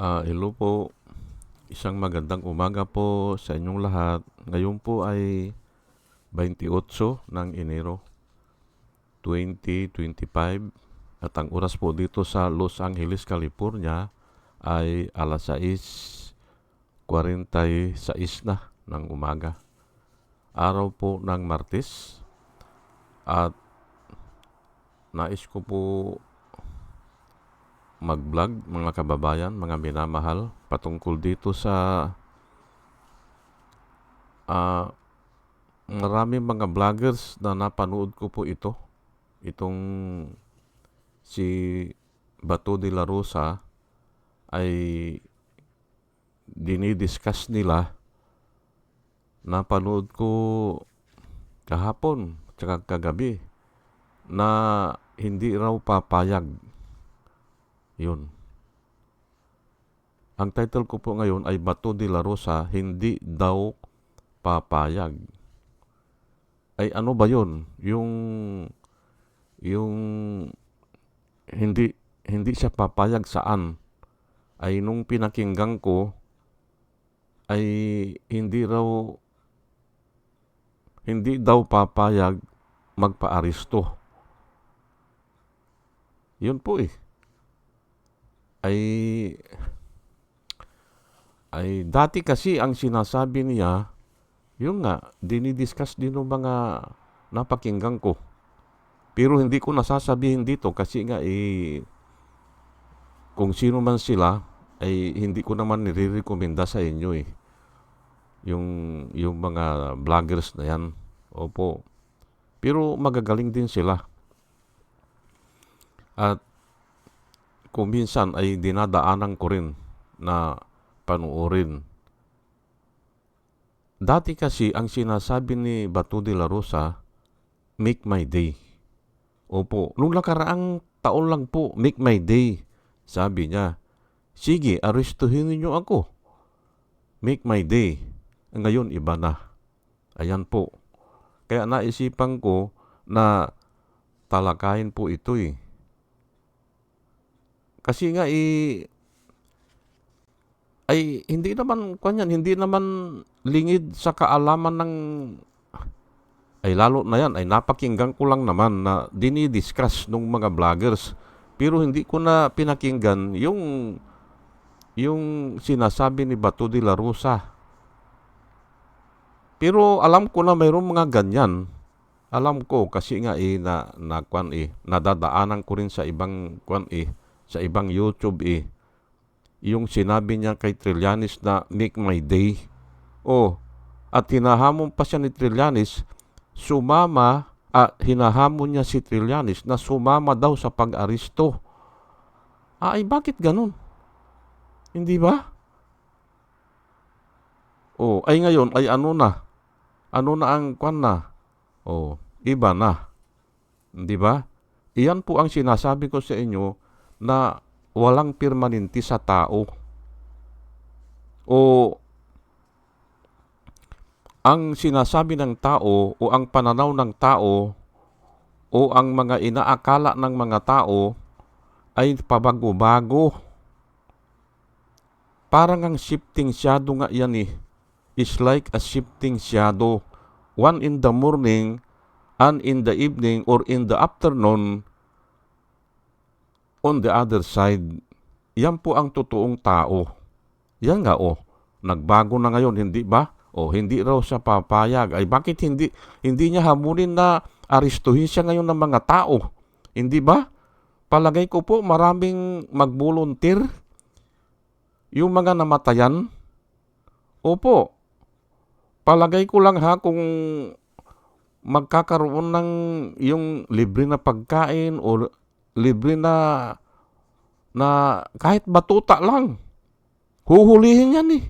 Ah, hello po. Isang magandang umaga po sa inyong lahat. Ngayon po ay 28 ng Enero 2025 at ang oras po dito sa Los Angeles, California ay alas 6.46 na ng umaga. Araw po ng Martes at nais ko po mag-vlog mga kababayan, mga minamahal patungkol dito sa ah maraming mga vloggers na napanood ko po ito. Itong si Bato de la Rosa ay dinidiscuss nila napanood ko kahapon tsaka kagabi na hindi raw papayag yun. Ang title ko po ngayon ay Bato de la Rosa, hindi daw papayag. Ay ano ba yun? Yung, yung hindi, hindi siya papayag saan? Ay nung pinakinggan ko, ay hindi raw, hindi daw papayag magpa-aristo. Yun po eh ay ay dati kasi ang sinasabi niya yun nga dinidiscuss din ng mga napakinggan ko. Pero hindi ko nasasabihin dito kasi nga eh kung sino man sila ay hindi ko naman nire-recommenda sa inyo eh. Yung yung mga vloggers na yan. Opo. Pero magagaling din sila. At kung minsan ay dinadaanan ko rin na panuorin. Dati kasi ang sinasabi ni Bato de la Rosa, make my day. Opo, nung nakaraang taon lang po, make my day. Sabi niya, sige, arestuhin niyo ako. Make my day. Ngayon, iba na. Ayan po. Kaya naisipan ko na talakayin po ito eh kasi nga eh, ay hindi naman kanyan, hindi naman lingid sa kaalaman ng ay lalo na yan ay napakinggan ko lang naman na dinidiscuss ng mga vloggers. Pero hindi ko na pinakinggan yung yung sinasabi ni Bato de la Rosa. Pero alam ko na mayroong mga ganyan. Alam ko kasi nga eh na, na kwan eh nadadaanan ko rin sa ibang kwan eh sa ibang YouTube eh, yung sinabi niya kay Trillanes na make my day. Oh, at hinahamon pa siya ni Trillanes, sumama, ah, hinahamon niya si Trillanes na sumama daw sa pag-aristo. Ah, ay bakit ganun? Hindi ba? Oh, ay ngayon, ay ano na? Ano na ang kwan na? Oh, iba na. Hindi ba? Iyan po ang sinasabi ko sa inyo na walang permanente sa tao. O ang sinasabi ng tao o ang pananaw ng tao o ang mga inaakala ng mga tao ay pabago-bago. Parang ang shifting shadow nga yan eh. It's like a shifting shadow. One in the morning and in the evening or in the afternoon on the other side, yan po ang totoong tao. Yan nga oh, nagbago na ngayon, hindi ba? O oh, hindi raw siya papayag. Ay bakit hindi hindi niya hamunin na aristuhin siya ngayon ng mga tao? Hindi ba? Palagay ko po maraming magbolunteer yung mga namatayan. Opo. Palagay ko lang ha kung magkakaroon ng yung libre na pagkain o libre na na kahit batuta lang. Huhulihin yan eh.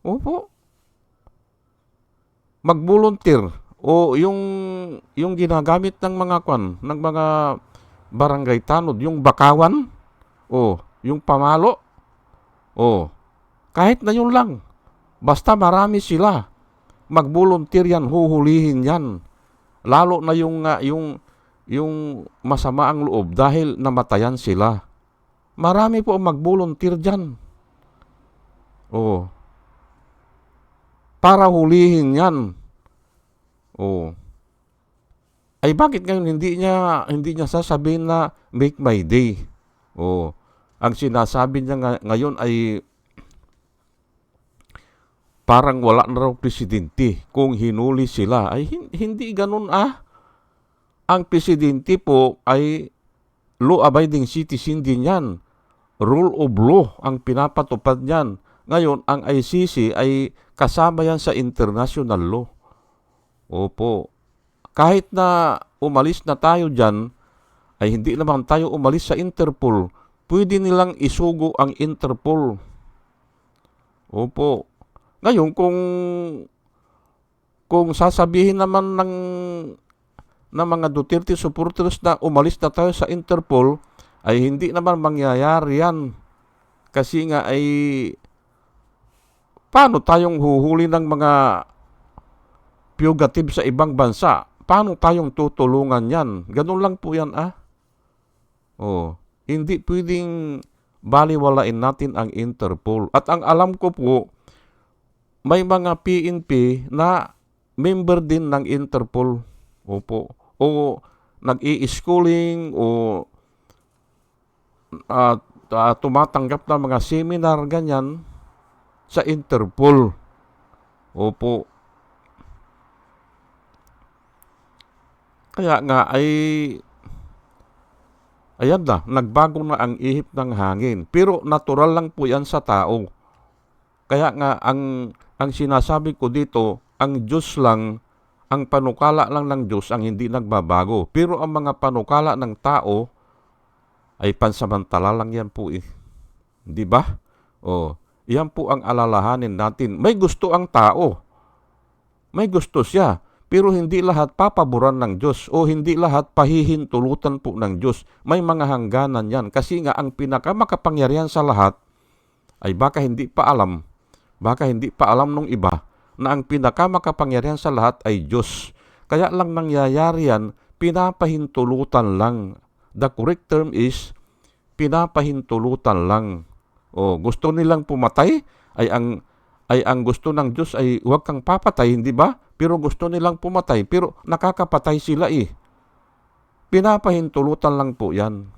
Opo. Mag-volunteer o yung yung ginagamit ng mga kwan, ng mga barangay tanod, yung bakawan o yung pamalo o kahit na yun lang. Basta marami sila. Mag-volunteer yan, huhulihin yan. Lalo na yung uh, yung yung masama ang loob dahil namatayan sila. Marami po ang mag-volunteer dyan. Oh. Para hulihin yan. Oh. Ay bakit ngayon hindi niya hindi niya sasabihin na make my day? Oh. Ang sinasabi niya nga, ngayon ay parang wala na raw presidente kung hinuli sila. Ay hin- hindi ganun ah. Ang presidente po ay law-abiding citizen din yan. Rule of law ang pinapatupad niyan. Ngayon, ang ICC ay kasama yan sa international law. Opo. Kahit na umalis na tayo dyan, ay hindi naman tayo umalis sa Interpol. Pwede nilang isugo ang Interpol. Opo. Ngayon, kung kung sasabihin naman ng ng mga Duterte supporters na umalis na tayo sa Interpol, ay hindi naman mangyayari yan. Kasi nga ay paano tayong huhuli ng mga fugitive sa ibang bansa? Paano tayong tutulungan yan? Ganun lang po yan ah. Oh, hindi pwedeng baliwalain natin ang Interpol. At ang alam ko po, may mga PNP na member din ng Interpol. Opo. O nag-i-schooling o uh, uh, tumatanggap ng mga seminar ganyan sa Interpol. Opo. Kaya nga ay ayan na, nagbago na ang ihip ng hangin. Pero natural lang po yan sa tao. Kaya nga ang ang sinasabi ko dito, ang Diyos lang, ang panukala lang ng Diyos ang hindi nagbabago. Pero ang mga panukala ng tao ay pansamantala lang yan po eh. Di ba? Oh, yan po ang alalahanin natin. May gusto ang tao. May gusto siya. Pero hindi lahat papaboran ng Diyos o hindi lahat pahihintulutan po ng Diyos. May mga hangganan yan. Kasi nga ang pinakamakapangyarihan sa lahat ay baka hindi pa alam, baka hindi pa alam nung iba na ang pinakamakapangyarihan sa lahat ay Diyos. Kaya lang nangyayari yan, pinapahintulutan lang. The correct term is pinapahintulutan lang. O gusto nilang pumatay ay ang ay ang gusto ng Diyos ay huwag kang papatay, hindi ba? Pero gusto nilang pumatay, pero nakakapatay sila eh. Pinapahintulutan lang po yan.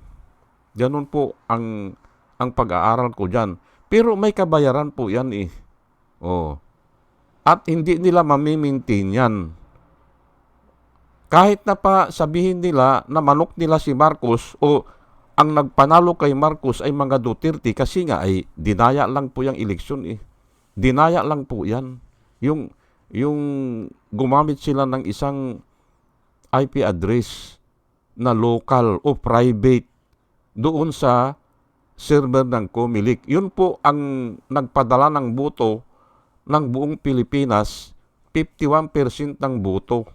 Ganun po ang, ang pag-aaral ko dyan. Pero may kabayaran po yan eh. Oh. At hindi nila mamimintin yan. Kahit na pa sabihin nila na manok nila si Marcos o ang nagpanalo kay Marcos ay mga Duterte kasi nga ay dinaya lang po yung eleksyon eh. Dinaya lang po yan. Yung yung gumamit sila ng isang IP address na local o private doon sa server ng Comelec. Yun po ang nagpadala ng boto ng buong Pilipinas, 51% ng boto.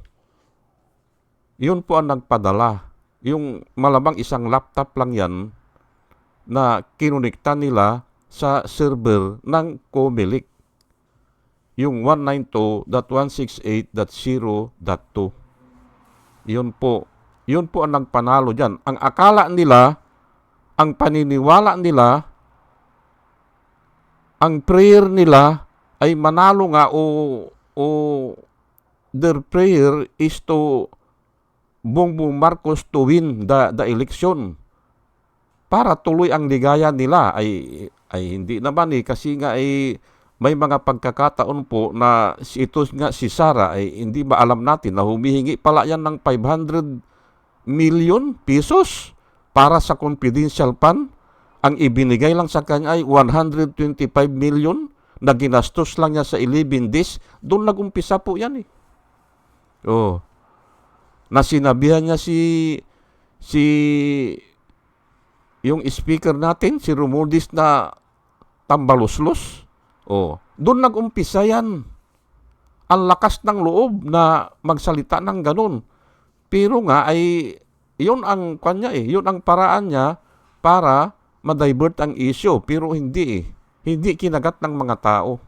Yun po ang nagpadala. Yung malamang isang laptop lang yan na kinunikta nila sa server ng Comelec yung 192.168.0.2. Yun po. Yun po ang nagpanalo dyan. Ang akala nila, ang paniniwala nila, ang prayer nila ay manalo nga o, o their prayer is to Bongbong Marcos to win the, the election. Para tuloy ang ligaya nila ay ay hindi naman eh kasi nga ay may mga pagkakataon po na ito nga si Sara ay hindi ba alam natin na humihingi pala yan ng 500 million pesos para sa confidential fund. Ang ibinigay lang sa kanya ay 125 million na ginastos lang niya sa 11 days. Doon nagumpisa po yan eh. Oh. Na sinabihan niya si si yung speaker natin, si Romualdez na tambaluslos. Oh, doon nag-umpisa yan. Ang lakas ng loob na magsalita ng ganun. Pero nga ay yun ang kanya eh, yun ang paraan niya para ma-divert ang issue. Pero hindi eh. Hindi kinagat ng mga tao.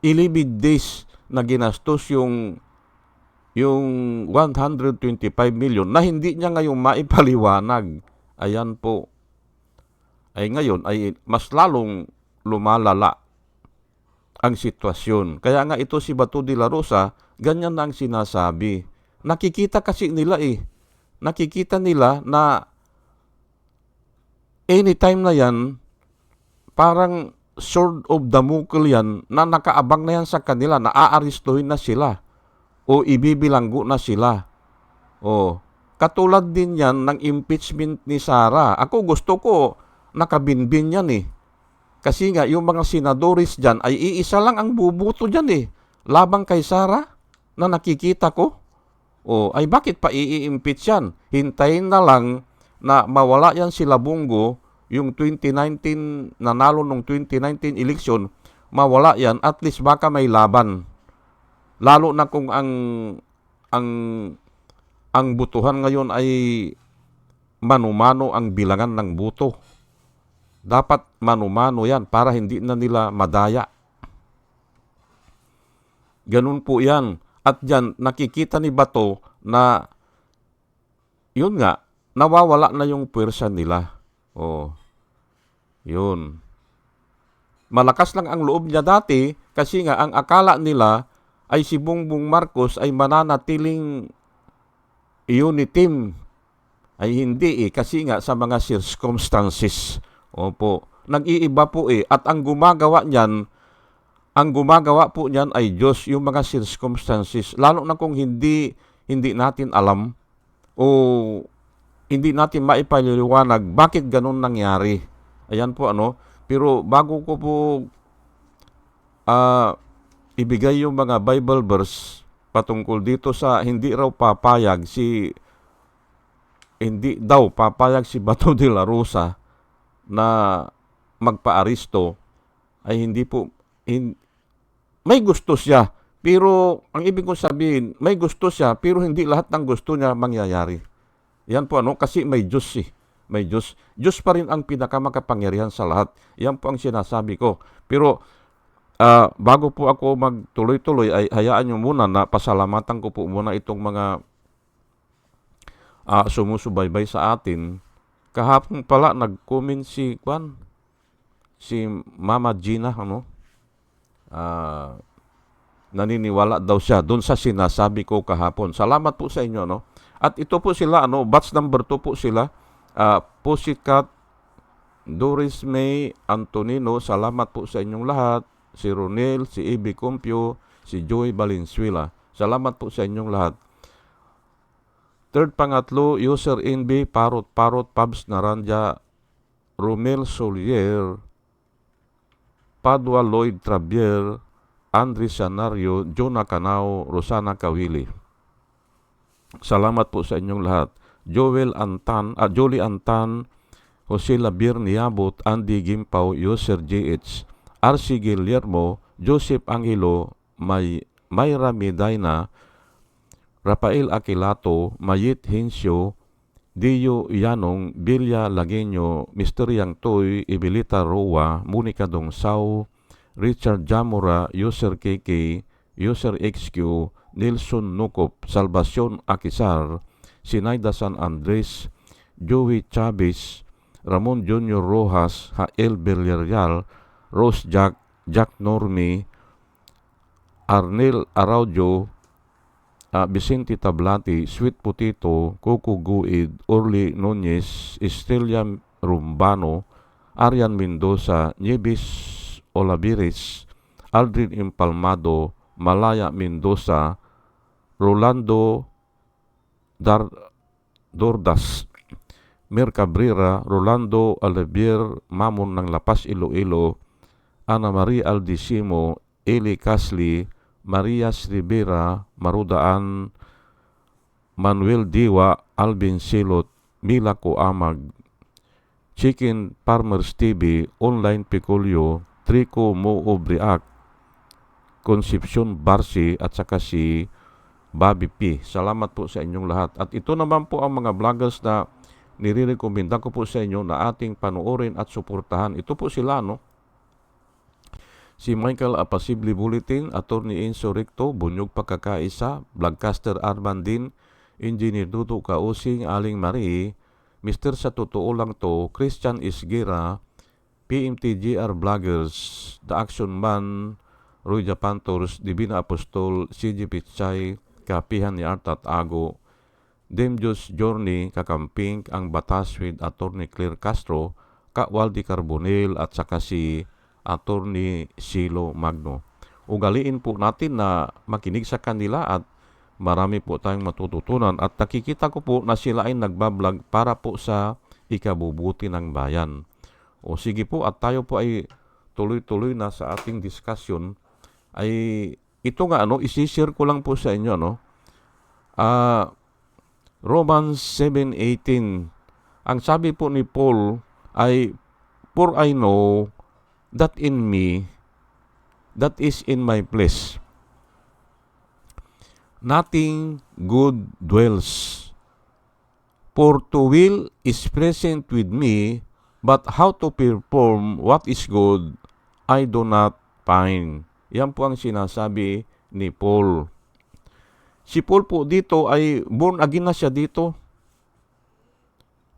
11 days na ginastos yung yung 125 million na hindi niya ngayon maipaliwanag. ayan po, ay ngayon ay mas lalong lumalala ang sitwasyon. Kaya nga ito si Bato de la Rosa, ganyan na ang sinasabi. Nakikita kasi nila eh. Nakikita nila na anytime na yan, parang sword of Damocles yan na nakaabang na yan sa kanila, na aaristuhin na sila o ibibilanggo na sila. O, katulad din yan ng impeachment ni Sara. Ako gusto ko nakabinbin yan eh. Kasi nga, yung mga senadores dyan ay iisa lang ang bubuto dyan eh. Labang kay Sara na nakikita ko. O, ay bakit pa i-impeach yan? Hintayin na lang na mawala yan sila Bungo, yung 2019, nanalo nung 2019 election, mawala yan, at least baka may laban. Lalo na kung ang ang ang butuhan ngayon ay manumano ang bilangan ng buto. Dapat manumano yan para hindi na nila madaya. Ganun po yan. At dyan, nakikita ni Bato na yun nga, nawawala na yung pwersa nila. Oh. Yun. Malakas lang ang loob niya dati kasi nga ang akala nila ay si Bongbong Marcos ay mananatiling team ay hindi eh kasi nga sa mga circumstances. Opo. Nag-iiba po eh at ang gumagawa niyan ang gumagawa po niyan ay Diyos yung mga circumstances lalo na kung hindi hindi natin alam o hindi natin maipaliwanag bakit ganun nangyari. Ayan po ano. Pero bago ko po uh, ibigay yung mga Bible verse patungkol dito sa hindi raw papayag si hindi daw papayag si Bato de la Rosa na magpa-aristo ay hindi po hin, may gusto siya pero ang ibig kong sabihin may gusto siya pero hindi lahat ng gusto niya mangyayari. Yan po ano kasi may Diyos eh. May Diyos. Diyos pa rin ang pinakamakapangyarihan sa lahat. Yan po ang sinasabi ko. Pero uh, bago po ako magtuloy-tuloy ay hayaan niyo muna na pasalamatan ko po muna itong mga uh, sumusubaybay sa atin. Kahapon pala nag-comment si Kwan, si Mama Gina, ano? Uh, naniniwala daw siya doon sa sinasabi ko kahapon. Salamat po sa inyo, no? At ito po sila, ano, batch number 2 po sila. Uh, Pussycat, Doris May, Antonino, salamat po sa inyong lahat. Si Ronel, si Ibi Compio, si Joy Valenzuela. Salamat po sa inyong lahat. Third pangatlo, user NB, Parot Parot, Pabs Naranja, Romel Solier, Padua Lloyd Trabier, Andre Sanario, Jonah Canao, Rosana Kawili. Salamat po sa inyong lahat. Joel Antan, ah, Jolie Antan, Jose Labir Niabot, Andy Gimpaw, User JH, RC Guillermo, Joseph Angelo, May, Mayra Medina, Rafael Aquilato, Mayit Hinsyo, Dio Yanong, Bilya Lagenyo, Mr. Yang Toy, Ibilita Roa, Monica Dongsao, Richard Jamora, User KK, User XQ, Nelson Nukop, Salvacion Akisar, Sinaida San Andres, Joey Chavez, Ramon Junior Rojas, Hael Villarreal, Rose Jack, Jack Normi, Arnel Araujo, uh, Vicente Tablati, Sweet Potato, Coco Guid, Orly Nunez, Estrella Rumbano, Arian Mendoza, Nieves Olaviris, Aldrin Impalmado, Malaya Mendoza, Rolando Dar Dordas, Mer Cabrera, Rolando Alivier, Mamon ng Lapas Iloilo, Ana Maria Aldisimo, Eli Casli, Marias Rivera, Marudaan, Manuel Diwa, Alvin Silot, Mila Amag, Chicken Farmers TV, Online Picolio, Trico Mo Obriak, Concepcion Barsi at saka si Bobby P. Salamat po sa inyong lahat. At ito naman po ang mga vloggers na nirirekomenda ko po sa inyo na ating panoorin at suportahan. Ito po sila, no? Si Michael Apasible Bulletin, Attorney Enzo Recto, Bunyog Pagkakaisa, Vlogcaster Arman din, Engineer Duto Kausing, Aling Marie, Mr. sa totoo lang to, Christian Isgira, PMTGR Vloggers, The Action Man, Roy Japantors, Divina Apostol, CG Pichay, Kapihan ni Artat Ago, Demjus Journey, Kakamping, ang Batas with Attorney Claire Castro, Ka Waldi Carbonel at saka si Attorney Silo Magno. Ugaliin po natin na makinig sa kanila at marami po tayong matututunan at nakikita ko po na sila ay nagbablog para po sa ikabubuti ng bayan. O sige po at tayo po ay tuloy-tuloy na sa ating discussion ay ito nga ano, isi-share ko lang po sa inyo no. Ah Romans 7:18. Ang sabi po ni Paul ay for I know that in me that is in my place nothing good dwells. For to will is present with me, but how to perform what is good, I do not find. Yan po ang sinasabi ni Paul. Si Paul po dito ay born again na siya dito.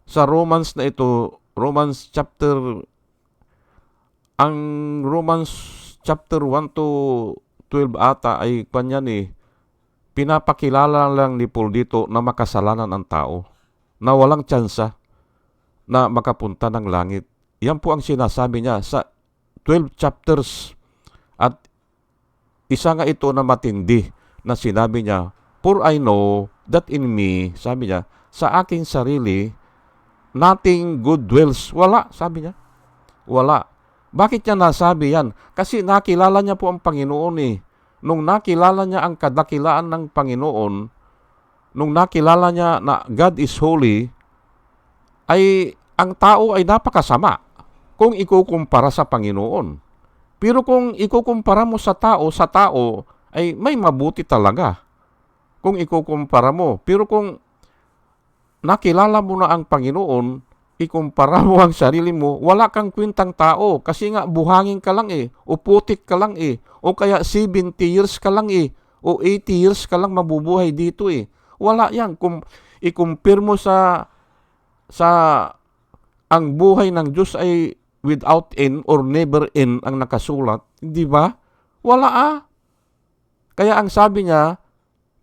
Sa Romans na ito, Romans chapter, ang Romans chapter 1 to 12 ata ay kanyan eh, pinapakilala lang ni Paul dito na makasalanan ang tao, na walang tsansa na makapunta ng langit. Yan po ang sinasabi niya sa 12 chapters at isa nga ito na matindi na sinabi niya, For I know that in me, sabi niya, sa aking sarili, nothing good dwells. Wala, sabi niya. Wala. Bakit niya nasabi yan? Kasi nakilala niya po ang Panginoon eh nung nakilala niya ang kadakilaan ng Panginoon, nung nakilala niya na God is holy, ay ang tao ay napakasama kung ikukumpara sa Panginoon. Pero kung ikukumpara mo sa tao, sa tao ay may mabuti talaga kung ikukumpara mo. Pero kung nakilala mo na ang Panginoon, ikumpara mo ang sarili mo, wala kang kwintang tao kasi nga buhangin ka lang eh, o putik ka lang eh, o kaya 70 years ka lang eh, o 80 years ka lang mabubuhay dito eh. Wala yan. Kung ikumpir mo sa sa ang buhay ng Diyos ay without end or never end ang nakasulat, di ba? Wala ah. Kaya ang sabi niya,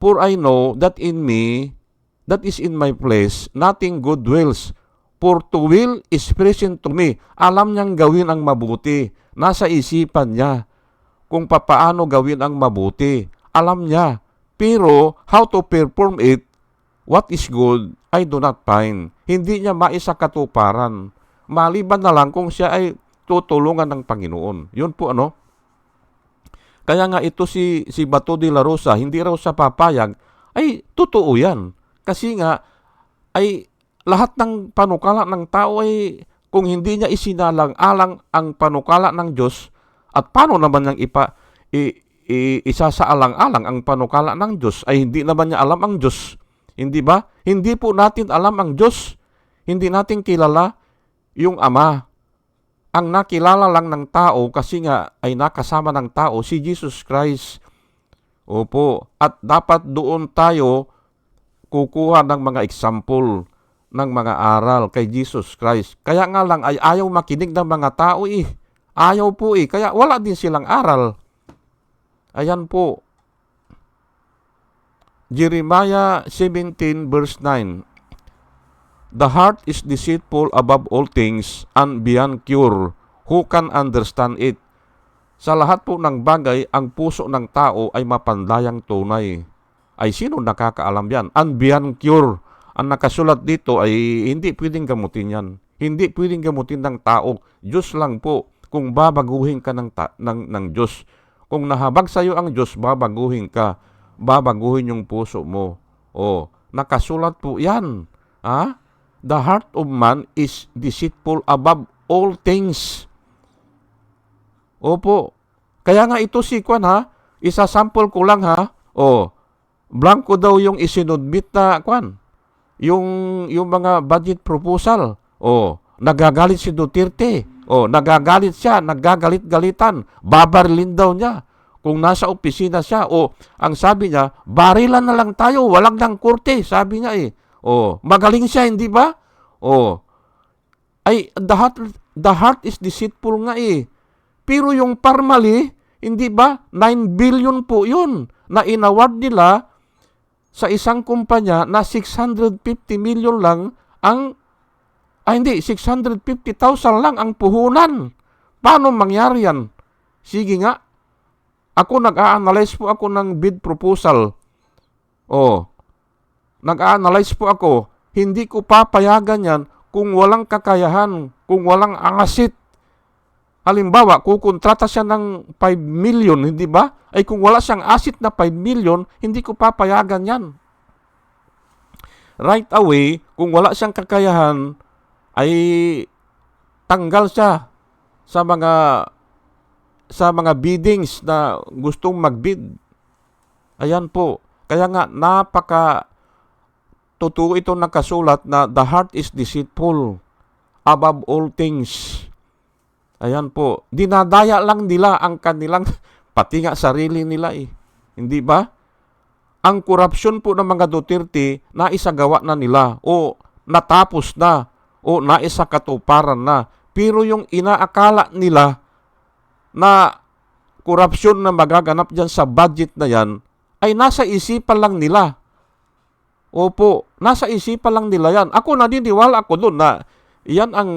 For I know that in me, that is in my place, nothing good dwells, For to will is present to me. Alam niyang gawin ang mabuti. Nasa isipan niya kung papaano gawin ang mabuti. Alam niya. Pero how to perform it, what is good, I do not find. Hindi niya maisa katuparan. Maliban na lang kung siya ay tutulungan ng Panginoon. Yun po ano. Kaya nga ito si, si Bato de la Rosa, hindi raw sa papayag, ay totoo yan. Kasi nga, ay lahat ng panukala ng tao ay kung hindi niya isinalang-alang ang panukala ng Diyos at paano naman niyang ipa i, i, isasaalang-alang ang panukala ng Diyos ay hindi naman niya alam ang Diyos. Hindi ba? Hindi po natin alam ang Diyos. Hindi natin kilala yung Ama. Ang nakilala lang ng tao kasi nga ay nakasama ng tao si Jesus Christ. Opo. At dapat doon tayo kukuha ng mga example ng mga aral kay Jesus Christ. Kaya nga lang ay ayaw makinig ng mga tao eh. Ayaw po eh. Kaya wala din silang aral. Ayan po. Jeremiah 17 verse 9. The heart is deceitful above all things and beyond cure. Who can understand it? Sa lahat po ng bagay, ang puso ng tao ay mapandayang tunay. Ay sino nakakaalam yan? And beyond cure ang nakasulat dito ay hindi pwedeng gamutin yan. Hindi pwedeng gamutin ng tao. Diyos lang po kung babaguhin ka ng, ta- ng, ng Diyos. Kung nahabag sa iyo ang Diyos, babaguhin ka. Babaguhin yung puso mo. O, nakasulat po yan. Ha? The heart of man is deceitful above all things. Opo. Kaya nga ito si Kwan ha, isa-sample ko lang ha. O, blanco daw yung isinudmit na Kwan yung yung mga budget proposal. Oh, nagagalit si Duterte. Oh, nagagalit siya, nagagalit-galitan. Babarilin daw niya. Kung nasa opisina siya, oh, ang sabi niya, barilan na lang tayo, walang nang korte, sabi niya eh. Oh, magaling siya, hindi ba? Oh. Ay, the heart, the heart is deceitful nga eh. Pero yung Parmali, hindi ba? 9 billion po yun na inaward nila sa isang kumpanya na 650 million lang ang ay hindi, 650,000 lang ang puhunan. Paano mangyari yan? Sige nga. Ako nag-a-analyze po ako ng bid proposal. Oh. Nag-a-analyze po ako. Hindi ko papayagan yan kung walang kakayahan, kung walang angasit. Halimbawa, kukontrata siya ng 5 million, hindi ba? Ay kung wala siyang asset na 5 million, hindi ko papayagan yan. Right away, kung wala siyang kakayahan, ay tanggal siya sa mga sa mga biddings na gustong magbid. Ayan po. Kaya nga napaka totoo ito nakasulat na the heart is deceitful above all things. Ayan po. Dinadaya lang nila ang kanilang pati nga sarili nila eh. Hindi ba? Ang korupsyon po ng mga Duterte na isagawa na nila o natapos na o naisa katuparan na. Pero yung inaakala nila na korupsyon na magaganap dyan sa budget na yan ay nasa isipan lang nila. Opo, nasa isipan lang nila yan. Ako naniniwala ako doon na yan ang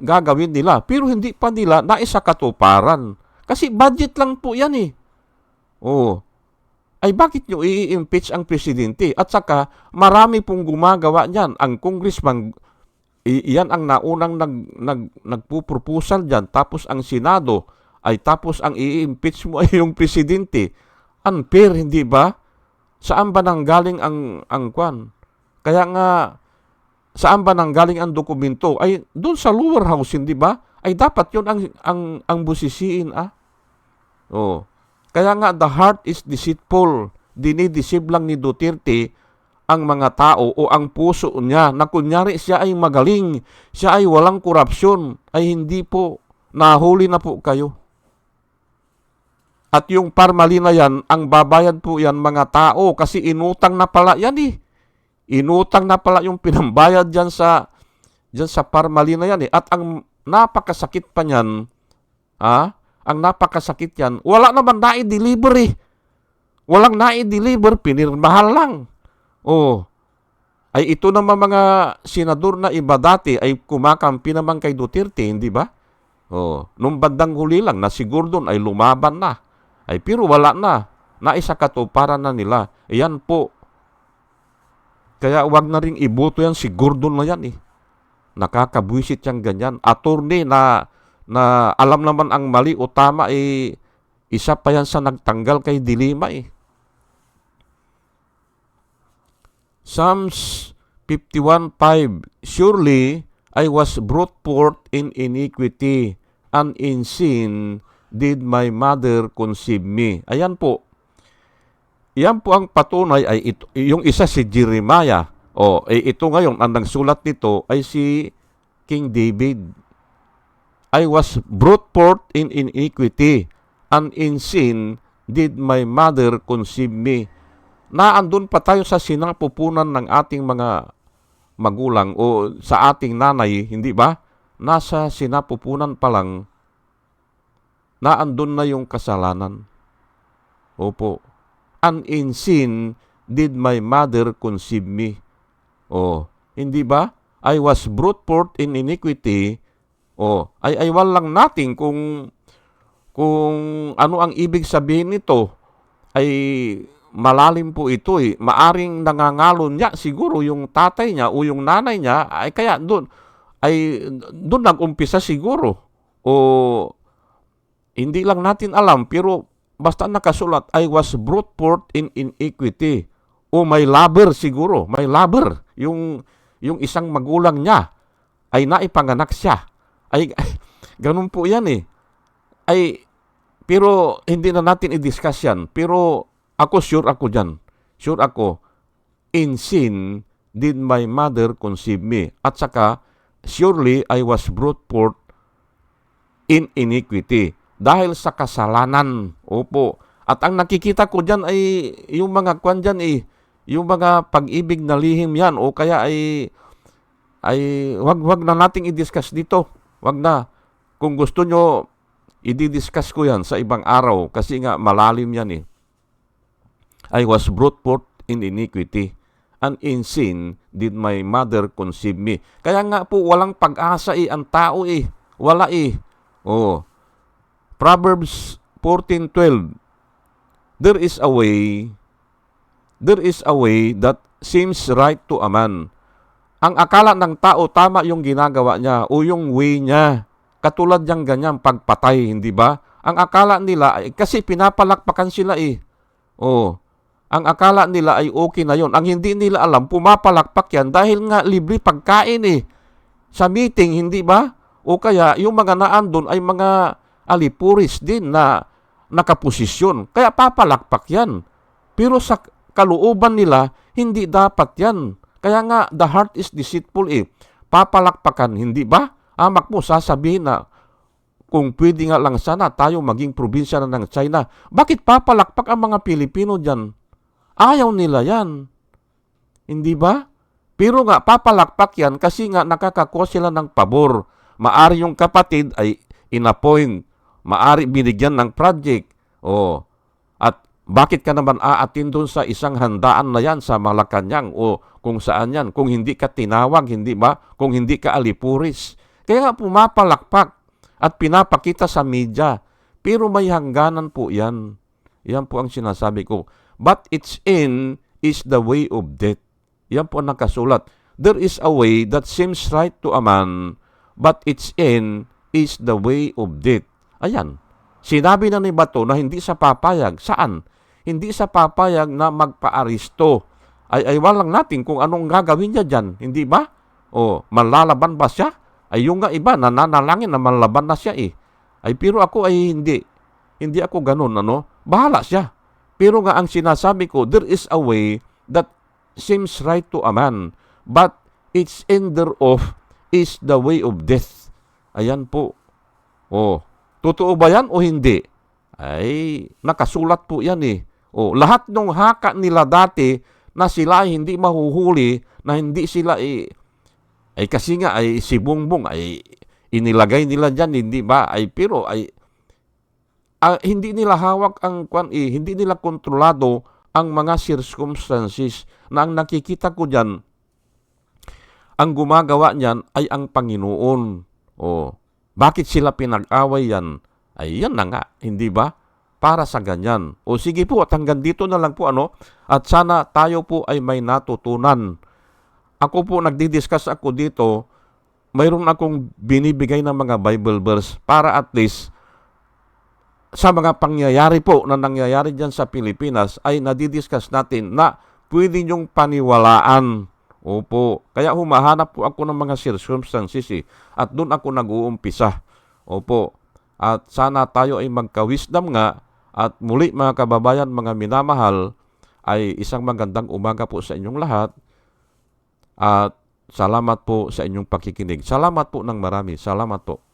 gagawin nila. Pero hindi pa nila naisa katuparan. Kasi budget lang po yan eh. Oo. Ay bakit nyo i-impeach ang presidente? At saka marami pong gumagawa niyan. Ang congressman, iyan ang naunang nag, nag, nagpo-proposal dyan. Tapos ang Senado ay tapos ang i-impeach mo ay yung presidente. Unfair, hindi ba? Saan ba nanggaling ang, ang kwan? Kaya nga, saan ba nanggaling ang dokumento? Ay, doon sa lower house, hindi ba? Ay, dapat yun ang, ang, ang busisiin, ah. Oh. Kaya nga, the heart is deceitful. Dinideceive lang ni Duterte ang mga tao o ang puso niya na kunyari siya ay magaling, siya ay walang korupsyon, ay hindi po, nahuli na po kayo. At yung parmali na yan, ang babayad po yan mga tao kasi inutang na pala yan eh. Inutang na pala yung pinambayad dyan sa, dyan sa parmali na yan eh. At ang napakasakit pa niyan, ah, ang napakasakit yan, wala naman na-deliver eh. Walang na-deliver, pinirmahan lang. Oh, ay ito naman mga senador na iba dati ay kumakampi naman kay Duterte, hindi ba? Oh, nung bandang huli lang na si Gordon ay lumaban na. Ay pero wala na. Naisa katuparan na nila. Iyan po. Kaya wag na ring iboto yan si Gordon na yan eh. Nakakabwisit yang ganyan. Attorney na na alam naman ang mali o tama eh isa pa yan sa nagtanggal kay Dilima eh. Psalms 51.5 Surely I was brought forth in iniquity, and in sin did my mother conceive me. Ayan po. Yan po ang patunay ay ito, yung isa si Jeremiah. O, eh, ito ngayon, ang nagsulat nito ay si King David. I was brought forth in iniquity, and in sin did my mother conceive me naandun pa tayo sa sinapupunan ng ating mga magulang o sa ating nanay, hindi ba? Nasa sinapupunan pa lang, naandun na yung kasalanan. Opo. And in sin did my mother conceive me. O, hindi ba? I was brought forth in iniquity. O, ay aywan lang natin kung kung ano ang ibig sabihin nito ay malalim po ito eh. Maaring nangangalon niya siguro yung tatay niya o yung nanay niya ay kaya doon ay doon nag-umpisa siguro. O hindi lang natin alam pero basta nakasulat I was brought forth in iniquity. O may lover siguro, may lover yung yung isang magulang niya ay naipanganak siya. Ay ganun po 'yan eh. Ay pero hindi na natin i-discuss yan. Pero ako sure ako dyan. Sure ako, in sin did my mother conceive me. At saka, surely I was brought forth in iniquity. Dahil sa kasalanan. Opo. At ang nakikita ko dyan ay yung mga kwan dyan eh, yung mga pag-ibig na lihim yan o kaya ay ay wag wag na nating i-discuss dito. Wag na. Kung gusto nyo, i-discuss ko yan sa ibang araw kasi nga malalim yan eh. I was brought forth in iniquity and in sin did my mother conceive me. Kaya nga po walang pag-asa eh ang tao eh. Wala eh. Oh. Proverbs 14:12 There is a way there is a way that seems right to a man. Ang akala ng tao tama yung ginagawa niya o yung way niya. Katulad yung ganyan pagpatay, hindi ba? Ang akala nila ay kasi pinapalakpakan sila eh. Oh. Ang akala nila ay okay na yon. Ang hindi nila alam, pumapalakpak yan dahil nga libre pagkain eh. Sa meeting, hindi ba? O kaya yung mga naan doon ay mga alipuris din na nakaposisyon. Kaya papalakpak yan. Pero sa kalooban nila, hindi dapat yan. Kaya nga, the heart is deceitful eh. Papalakpakan, hindi ba? Amak mo, sasabihin na, kung pwede nga lang sana tayo maging probinsya na ng China, bakit papalakpak ang mga Pilipino dyan? Ayaw nila yan. Hindi ba? Pero nga, papalakpak yan kasi nga nakakakuha sila ng pabor. Maari yung kapatid ay inapoint. Maari binigyan ng project. O, at bakit ka naman aatin doon sa isang handaan na yan sa Malacanang o kung saan yan? Kung hindi ka tinawag, hindi ba? Kung hindi ka alipuris. Kaya nga pumapalakpak at pinapakita sa media. Pero may hangganan po yan. Yan po ang sinasabi ko. But its end is the way of death. Yan po ang nakasulat. There is a way that seems right to a man, but its end is the way of death. Ayan. Sinabi na ni Bato na hindi sa papayag. Saan? Hindi sa papayag na magpa-aristo. Ay, ay walang natin kung anong gagawin niya dyan. Hindi ba? O, malalaban ba siya? Ay yung nga iba, nananalangin na malalaban na siya eh. Ay pero ako ay hindi. Hindi ako ganun, ano? Bahala siya. Pero nga ang sinasabi ko, there is a way that seems right to a man, but its end thereof is the way of death. Ayan po. Oh, totoo ba yan o hindi? Ay, nakasulat po yan eh. Oh, lahat ng haka nila dati na sila hindi mahuhuli, na hindi sila eh, ay kasi nga ay si Bongbong ay inilagay nila diyan hindi ba? Ay pero ay ah, hindi nila hawak ang kwan eh, hindi nila kontrolado ang mga circumstances na ang nakikita ko diyan ang gumagawa niyan ay ang Panginoon. O, bakit sila pinag-away yan? Ay yan na nga, hindi ba? Para sa ganyan. O sige po, at hanggang dito na lang po ano, at sana tayo po ay may natutunan. Ako po, nagdi-discuss ako dito, mayroon akong binibigay ng mga Bible verse para at least sa mga pangyayari po na nangyayari dyan sa Pilipinas ay nadidiscuss natin na pwede nyong paniwalaan. Opo. Kaya humahanap po ako ng mga circumstances eh. At doon ako nag-uumpisa. Opo. At sana tayo ay magka-wisdom nga at muli mga kababayan, mga minamahal, ay isang magandang umaga po sa inyong lahat. At salamat po sa inyong pakikinig. Salamat po ng marami. Salamat po.